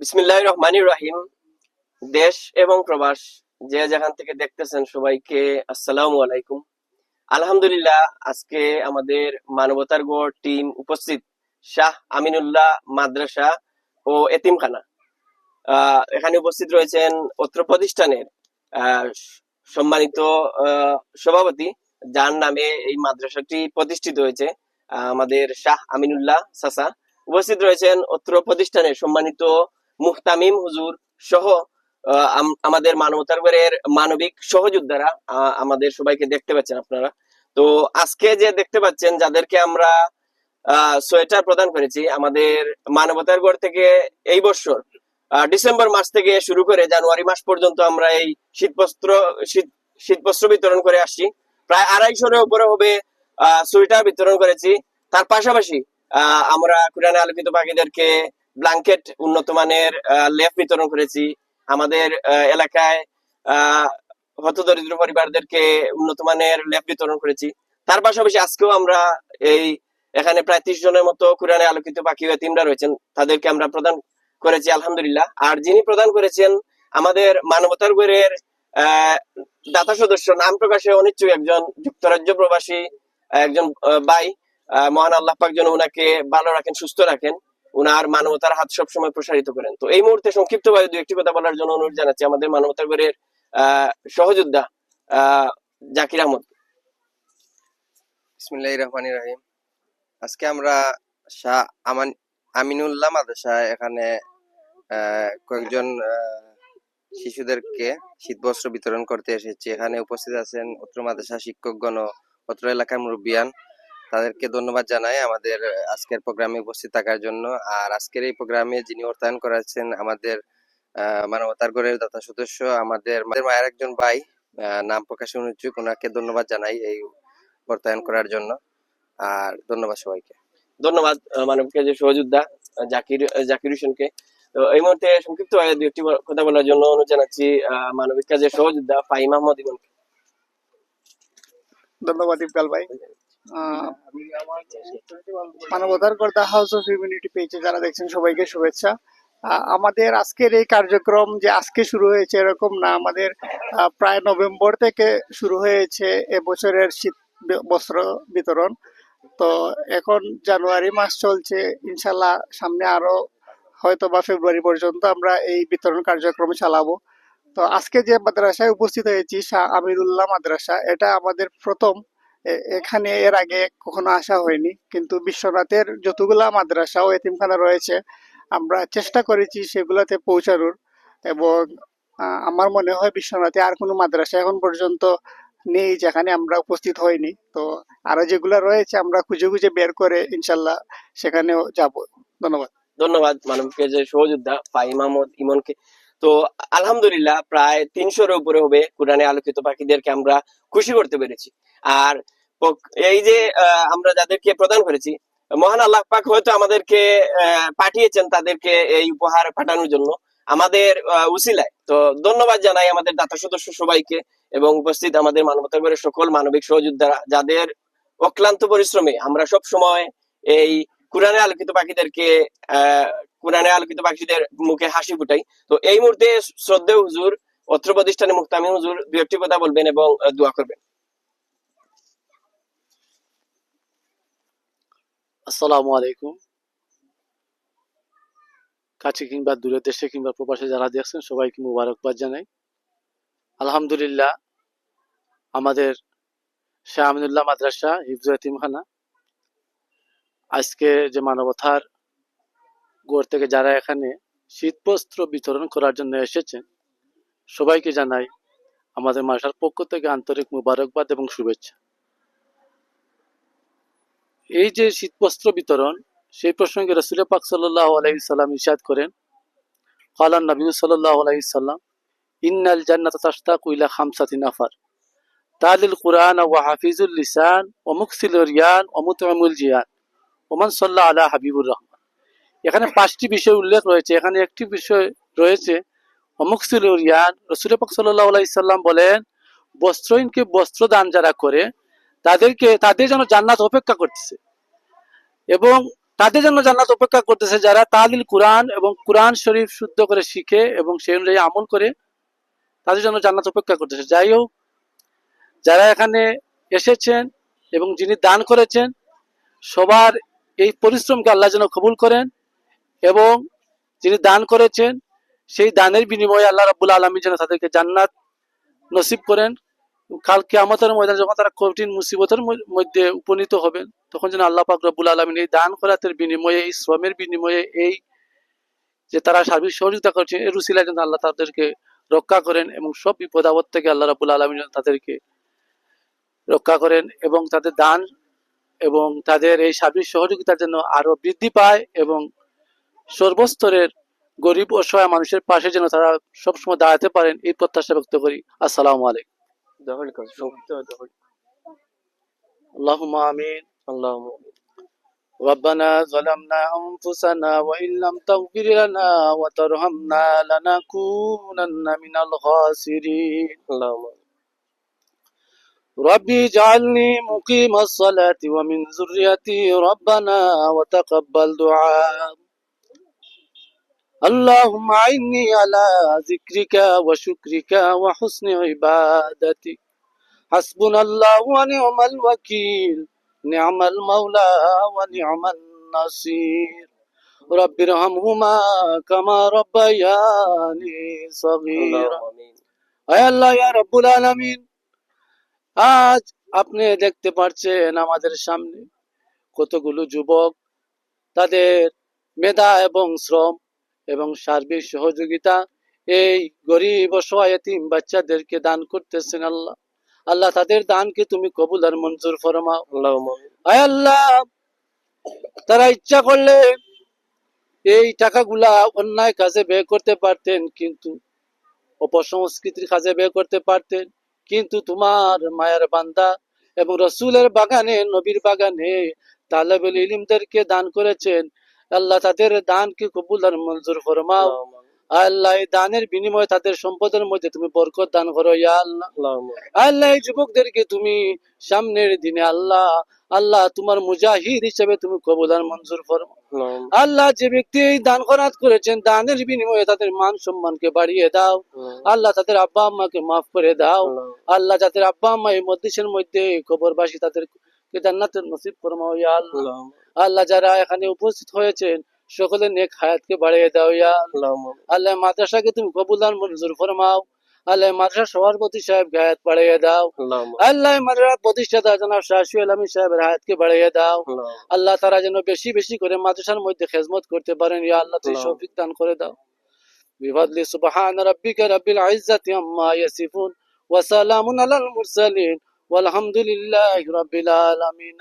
বিসমিল্লাহ রহমানির রহিম দেশ এবং প্রবাস, যে যেখান থেকে দেখতেছেন সবাইকে আসসালামু আলাইকুম। আলহামদুলিল্লাহ, আজকে আমাদের মানবতার গড় টিম উপস্থিত। শাহ আমিনুল্লাহ মাদ্রাসা ও এতিমখানা। এখানে উপস্থিত রয়েছেন অত্র প্রতিষ্ঠানের সম্মানিত সভাপতি, যার নামে এই মাদ্রাসাটি প্রতিষ্ঠিত হয়েছে। আমাদের শাহ আমিনুল্লাহ সাসা। উপস্থিত রয়েছেন অত্র প্রতিষ্ঠানের সম্মানিত মুহতামিম হুজুর সহ আমাদের মানবতার মানবিক সহযোদ্ধারা আমাদের সবাইকে দেখতে পাচ্ছেন আপনারা। তো আজকে যে দেখতে পাচ্ছেন, যাদেরকে আমরা সোয়েটার প্রদান করেছি, আমাদের মানবতার গড় থেকে এই বছর ডিসেম্বর মাস থেকে শুরু করে জানুয়ারি মাস পর্যন্ত আমরা এই শীতবস্ত্র, শীত, শীতবস্ত্র বিতরণ করে আসছি। প্রায় আড়াইশোর উপরে হবে সোয়েটার বিতরণ করেছি। তার পাশাপাশি আমরা কোরআনে আলোকিত পাখিদেরকে ব্ল্যাঙ্কেট উন্নত মানের লেপ বিতরণ করেছি। আমাদের এলাকায় হতদরিদ্র পরিবারদেরকে উন্নত মানের লেপ বিতরণ করেছি। তার পাশাপাশি আজকেও আমরা এই এখানে প্রায় ত্রিশ জনের মতো কোরআনে আলোকিত পাখি এতিমরা রয়েছেন। তাদেরকে আমরা প্রদান করেছি, আলহামদুলিল্লাহ। আর যিনি প্রদান করেছেন, আমাদের মানবতার আহ, দাতা সদস্য, নাম প্রকাশে অনিচ্ছুক একজন যুক্তরাজ্য প্রবাসী, একজন ভাই মহান আল্লাহ পাক যেন উনাকে ভালো রাখেন, সুস্থ রাখেন। উনার মানবতার হাত সবসময় প্রসারিত করেন। তো এই মুহূর্তে সংক্ষিপ্ত ভাবে দু একটি কথা বলার জন্য অনুরোধ জানাচ্ছি আমাদের মানবতার আহ, সহযোদ্ধা জাকির আহমদ। বিসমিল্লাহ রহমানির রহিম আজকে আমরা শাহ আমান, আমিনুল্লাহ মাদ্রাসা এখানে কয়েকজন শিশুদেরকে শীতবস্ত্র বিতরণ করতে এসেছি। এখানে উপস্থিত আছেন অত্র মাদ্রাসা শিক্ষকগণ অত্র এলাকার মুরব্বিয়ান। তাদেরকে ধন্যবাদ জানাই আমাদের আজকের প্রোগ্রামে উপস্থিত থাকার জন্য। আর আজকের এই প্রোগ্রামে যিনি অর্থায়ন করেছেন আমাদের মানবতার গড়ের দাতা সদস্য আমাদের আমাদের মায়ের একজন ভাই নাম প্রকাশে অনুচ্ছুক ওনাকে ধন্যবাদ জানাই এই অর্থায়ন করার জন্য। আর ধন্যবাদ সবাইকে। ধন্যবাদ মানবকে যে সহযোদ্ধা জাকির জাকির হোসেনকে। তো এই মুহূর্তে সংক্ষিপ্ত ভাবে দু কথা বলার জন্য অনুরোধ জানাচ্ছি আহ, মানবিক কাজের সহযোদ্ধা ফাহিম আহমদ ইমনকে ধন্যবাদ ইকবাল ভাই। মানবতার কর্তা হাউস অফ ইউনিটি পেজে যারা দেখছেন সবাইকে শুভেচ্ছা। আমাদের আজকের এই কার্যক্রম যে আজকে শুরু হয়েছে এরকম না আমাদের প্রায় নভেম্বর থেকে শুরু হয়েছে এবছরের শীত বস্ত্র বিতরণ। তো এখন জানুয়ারি মাস চলছে ইনশাল্লাহ সামনে আরও হয়তো বা ফেব্রুয়ারি পর্যন্ত আমরা এই বিতরণ কার্যক্রম চালাবো। তো আজকে যে মাদ্রাসায় উপস্থিত হয়েছি শাহ আমিরুল্লাহ মাদ্রাসা এটা আমাদের প্রথম এখানে এর আগে কখনো আসা হয়নি। কিন্তু বিশ্বনাথের যতগুলা মাদ্রাসা ও এতিমখানা রয়েছে, আমরা চেষ্টা করেছি সেগুলোতে পৌঁছানোর। এবং আমার মনে হয় বিশ্বনাথে আর কোনো মাদ্রাসা এখন পর্যন্ত নেই যেখানে আমরা উপস্থিত হইনি। তো আরও যেগুলো রয়েছে আমরা খুঁজে খুঁজে বের করে ইনশাল্লাহ সেখানেও যাব। ধন্যবাদ। ধন্যবাদ মানবকে যে সহযোদ্ধা ফাহিম আহমদ ইমনকে তো আলহামদুলিল্লাহ প্রায় তিনশোর উপরে হবে কোরআনে আলোকিত পাখিদেরকে আমরা খুশি করতে পেরেছি। আর এই যে আমরা যাদেরকে প্রদান করেছি, মহান আল্লাহ পাক হয়তো আমাদেরকে পাঠিয়েছেন তাদেরকে এই উপহার পাঠানোর জন্য আমাদের উসিলায়। তো ধন্যবাদ জানাই আমাদের দাতা সদস্য সবাইকে এবং উপস্থিত আমাদের মানবতার সকল মানবিক সহযোদ্ধারা যাদের অক্লান্ত পরিশ্রমে আমরা সব সময় এই কোরআনে আলোকিত পাখিদেরকে কোরআনে আলোকিত পাখিদের মুখে হাসি ফুটাই। তো এই মুহূর্তে শ্রদ্ধেয় হুজুর, অত্র প্রতিষ্ঠানে মুক্তামি হুজুর দু একটি কথা বলবেন এবং দোয়া করবেন। আসসালামু আলাইকুম। কাছে কিংবা দূরের দেশে কিংবা প্রবাসে যারা দেখছেন, সবাইকে মুবারকবাদ জানাই। আলহামদুলিল্লাহ, আমাদের শাহ আমিনুল্লাহ মাদ্রাসা হিফজু এতিমখানা আজকে যে মানবতার গড় থেকে যারা এখানে শীতবস্ত্র বিতরণ করার জন্য এসেছেন, সবাইকে জানাই আমাদের মাসার পক্ষ থেকে আন্তরিক মুবারকবাদ এবং শুভেচ্ছা। এই যে শীতবস্ত্র বিতরণ, সেই প্রসঙ্গে রসুল পাক সাল্লাহ আলাইসাল্লাম ইরশাদ করেন কালান নবী সাল্লাহ আলাইসাল্লাম ইন্নাল জান্নাত তাশতাকু ইলা খামসাতি নাফার তালিল কুরআন ওয়া হাফিজুল লিসান ওয়া মুকসিল রিয়ান মুতআমুল জিয়ান ওমান সাল্লাহ আলা হাবিবুর রহমান এখানে পাঁচটি বিষয় উল্লেখ রয়েছে। এখানে একটি বিষয় রয়েছে অমুকসিল রিয়ান রসুল পাক সাল্লাহ বলেন, বস্ত্রহীনকে বস্ত্র দান যারা করে, তাদেরকে, তাদের যেন জান্নাত অপেক্ষা করতেছে। এবং তাদের জন্য জান্নাত অপেক্ষা করতেছে যারা তালিল কোরআন এবং কোরআন শরীফ শুদ্ধ করে শিখে এবং সেই অনুযায়ী আমল করে, তাদের জন্য জান্নাত অপেক্ষা করতেছে। যাই হোক, যারা এখানে এসেছেন এবং যিনি দান করেছেন, সবার এই পরিশ্রমকে আল্লাহ যেন কবুল করেন। এবং যিনি দান করেছেন, সেই দানের বিনিময়ে আল্লাহ রাবুল আলমী যেন তাদেরকে জান্নাত নসিব করেন। কালকে আমাদের ময়দানে যখন তারা কঠিন মুসিবতের মধ্যে উপনীত হবেন, তখন যেন আল্লাহ পাক রব্বুল আলমিন এই দান করাতের বিনিময়ে, এই শ্রমের বিনিময়ে, এই যে তারা সার্বিক সহযোগিতা করছেন এই রুসিলা যেন আল্লাহ তাদেরকে রক্ষা করেন এবং সব বিপদ আপদ থেকে আল্লাহ রাবুল আলমিন তাদেরকে রক্ষা করেন এবং তাদের দান এবং তাদের এই সার্বিক সহযোগিতার জন্য আরও বৃদ্ধি পায় এবং সর্বস্তরের গরিব অসহায় মানুষের পাশে যেন তারা সবসময় দাঁড়াতে পারেন এই প্রত্যাশা ব্যক্ত করি আসসালামু আলাইকুম দখল কর সংক্ষিপ্ত দখল اللهم آمين আল্লাহ ربنا ظلمنا أنفسنا وإن لم تغفر لنا وترحمنا لنكونن من الخاسرين আল্লাহ ربي اجعلني مقيم الصلاة ومن ذريتي ربنا وتقبل دعاء اللهم أعني على ذكرك وشكرك وحسن عبادتك حسبنا الله ونعم الوكيل نعم المولى ونعم النصير رب ارحمهما كما ربياني صغيرا আয় আল্লাহ ইয়া রব্বুল আলামিন আজ আপনি দেখতে পাচ্ছেন আমাদের সামনে কতগুলো যুবক তাদের মেধা এবং শ্রম এবং সার্বিক সহযোগিতা এই গরিব অসহায় এতিম বাচ্চাদেরকে দান করতেছেন আল্লাহ। আল্লাহ তাদের দানকে তুমি কবুল আর মঞ্জুর ফরমাও। আয় আল্লাহ তারা ইচ্ছা করলে এই টাকাগুলা অন্যায় কাজে ব্যয় করতে পারতেন কিন্তু অপসংস্কৃতির কাজে ব্যয় করতে পারতেন কিন্তু তোমার মায়ের বান্দা এবং রসুলের বাগানে নবীর বাগানে তালেবুল ইলিমদেরকে দান করেছেন আল্লাহ তাদের দানকে কবুল আর মঞ্জুর ফরমাও। আল্লাহ এই দানের বিনিময়ে তাদের সম্পদের মধ্যে তুমি বরকত দান করো ইয়া আল্লাহ। আল্লাহ যুবকদেরকে তুমি সামনের দিনে আল্লাহ আল্লাহ তোমার মুজাহিদ হিসেবে তুমি কবুল আর মঞ্জুর ফরমাও। আল্লাহ যে ব্যক্তি এই দান খরাত করেছেন দানের বিনিময়ে তাদের মান সম্মানকে বাড়িয়ে দাও। আল্লাহ। তাদের আব্বা আম্মাকে মাফ করে দাও। আল্লাহ। যাদের আব্বা আম্মা এই মধ্যের মধ্যে খবরবাসী তাদের জান্নাতের নসিব ফরমাও ইয়া আল্লাহ। আল্লাহ যারা এখানে উপস্থিত হয়েছেন সকলের নেক হায়াতকে বাড়িয়ে দাও ইয়া আল্লাহ। আল্লাহ মাদ্রাসাকে তুমি কবুল আর মঞ্জুর ফরমাও আল্লাহ মাদ্রাসা সভাপতি সাহেব হায়াত বাড়িয়ে দাও আল্লাহ মাদ্রাসা প্রতিষ্ঠাতা জনাব শাহসু আলমী সাহেবের হায়াতকে বাড়িয়ে দাও আল্লাহ তারা যেন বেশি বেশি করে মাদ্রাসার মধ্যে খেজমত করতে পারেন ইয়া আল্লাহ তুই আল্লাহ। শৌফিক দান করে দাও বিফাদলি সুবহান রাব্বিকা রাব্বিল ইজ্জাতি আম্মা ইয়াসিফুন ওয়া সালামুন আলাল মুরসালিন والحمد لله رب العالمين